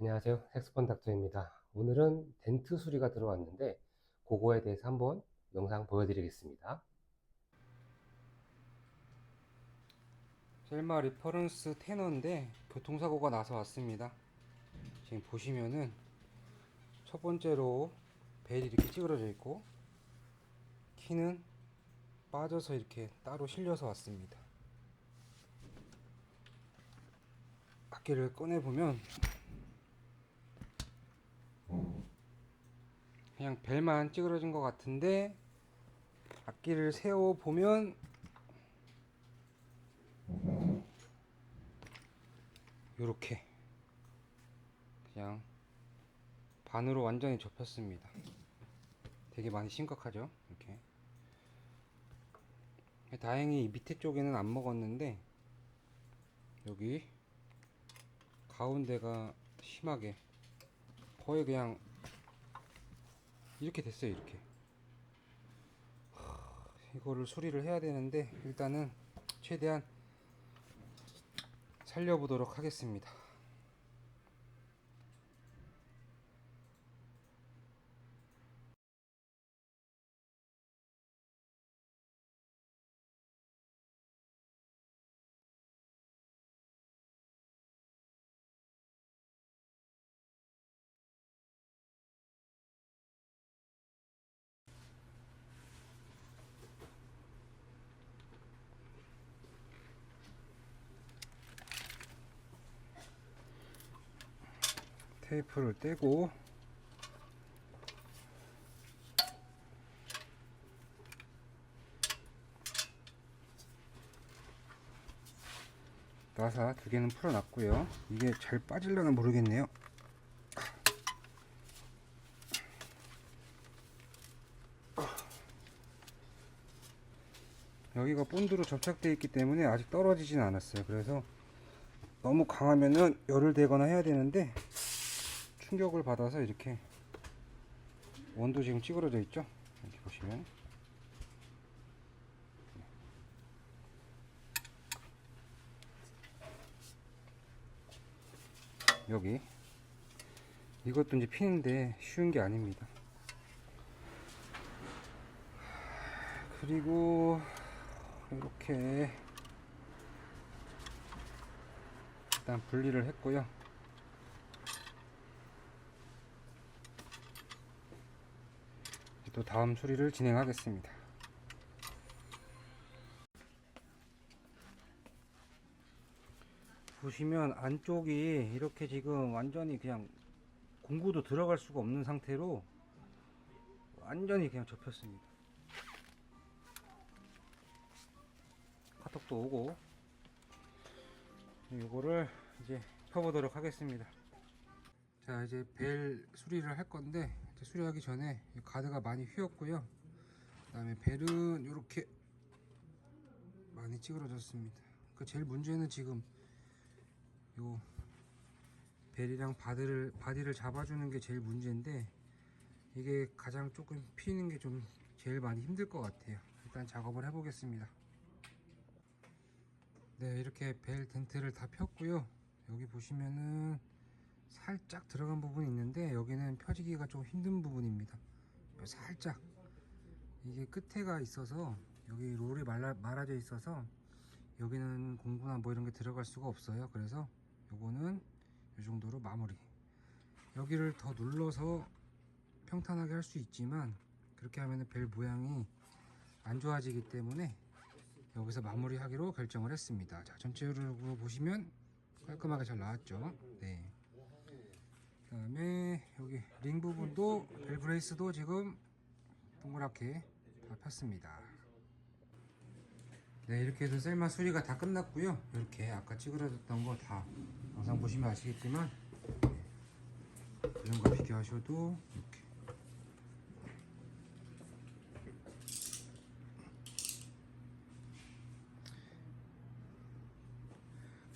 안녕하세요. 색스폰 닥터입니다. 오늘은 덴트 수리가 들어왔는데 그거에 대해서 한번 영상 보여드리겠습니다. 셀마 리퍼런스 테너인데 교통사고가 나서 왔습니다. 지금 보시면은 첫 번째로 벨이 이렇게 찌그러져 있고 키는 빠져서 이렇게 따로 실려서 왔습니다. 악기를 꺼내 보면 그냥 벨만 찌그러진 것 같은데 악기를 세워 보면 요렇게 그냥 반으로 완전히 접혔습니다. 되게 많이 심각하죠? 이렇게. 다행히 이 밑에 쪽에는 안 먹었는데 여기 가운데가 심하게 거의 그냥 이렇게 됐어요 이렇게 하, 이거를 수리를 해야 되는데 일단은 최대한 살려보도록 하겠습니다. 테이프를 떼고 나사 두 개는 풀어놨고요. 이게 잘 빠질려나 모르겠네요. 여기가 본드로 접착되어 있기 때문에 아직 떨어지진 않았어요. 그래서 너무 강하면은 열을 대거나 해야 되는데 충격을 받아서 이렇게 원도 지금 찌그러져 있죠? 이렇게 보시면. 여기. 이것도 이제 피는데 쉬운 게 아닙니다. 그리고 이렇게 일단 분리를 했고요 또 다음 수리를 진행하겠습니다. 보시면 안쪽이 이렇게 지금 완전히 그냥 공구도 들어갈 수가 없는 상태로 완전히 그냥 접혔습니다. 카톡도 오고 이거를 이제 펴보도록 하겠습니다. 자 이제 벨 수리를 할 건데 수리하기 전에 이 가드가 많이 휘었고요. 그 다음에 벨은 이렇게 많이 찌그러졌습니다. 그 제일 문제는 지금 요 벨이랑 바디를 바디를 잡아주는 게 제일 문제인데 이게 가장 조금 피는 게 좀 제일 많이 힘들 것 같아요. 일단 작업을 해 보겠습니다. 네 이렇게 벨 덴트를 다 폈고요. 여기 보시면은 살짝 들어간 부분이 있는데 여기는 펴지기가 좀 힘든 부분입니다. 살짝. 이게 끝에가 있어서 여기 롤이 말라, 말아져 있어서 여기는 공구나 뭐 이런 게 들어갈 수가 없어요. 그래서 요거는 이 정도로 마무리. 여기를 더 눌러서 평탄하게 할 수 있지만 그렇게 하면 벨 모양이 안 좋아지기 때문에 여기서 마무리하기로 결정을 했습니다. 자 전체적으로 보시면 깔끔하게 잘 나왔죠? 네. 그 다음에 여기 링 부분도 벨 브레이스도 지금 동그랗게 다 폈습니다. 네 이렇게 해서 셀마 수리가 다 끝났고요. 이렇게 아까 찌그러졌던 거 다 영상 보시면 아시겠지만 이런 거 비교하셔도 이렇게.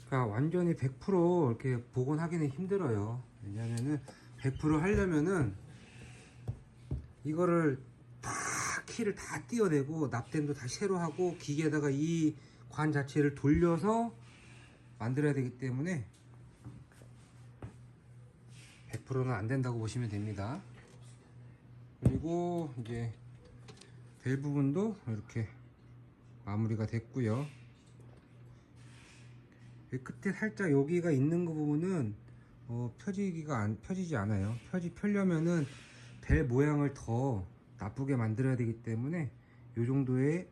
그러니까 완전히 100% 이렇게 복원하기는 힘들어요. 왜냐면은 100% 하려면은 이거를 다 키를 다 띄어내고 납땜도 다시 새로 하고 기계에다가 이 관 자체를 돌려서 만들어야 되기 때문에 100%는 안 된다고 보시면 됩니다. 그리고 이제 벨 부분도 이렇게 마무리가 됐고요. 이 끝에 살짝 여기가 있는 그 부분은 어, 펴지기가 안 펴지지 않아요. 펴지 펴려면은 벨 모양을 더 나쁘게 만들어야 되기 때문에 요 정도의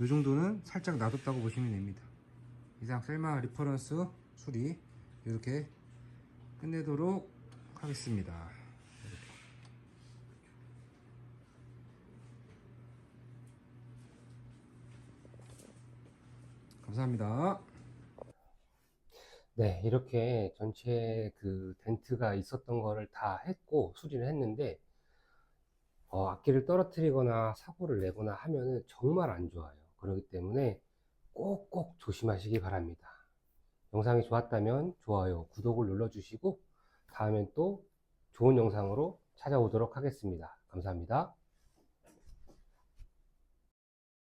요 정도는 살짝 놔뒀다고 보시면 됩니다. 이상 셀마 리퍼런스 수리 이렇게 끝내도록 하겠습니다. 감사합니다. 네, 이렇게 전체 그 덴트가 있었던 거를 다 했고 수리를 했는데 어, 악기를 떨어뜨리거나 사고를 내거나 하면은 정말 안 좋아요. 그렇기 때문에 꼭꼭 조심하시기 바랍니다. 영상이 좋았다면 좋아요, 구독을 눌러주시고 다음엔 또 좋은 영상으로 찾아오도록 하겠습니다. 감사합니다.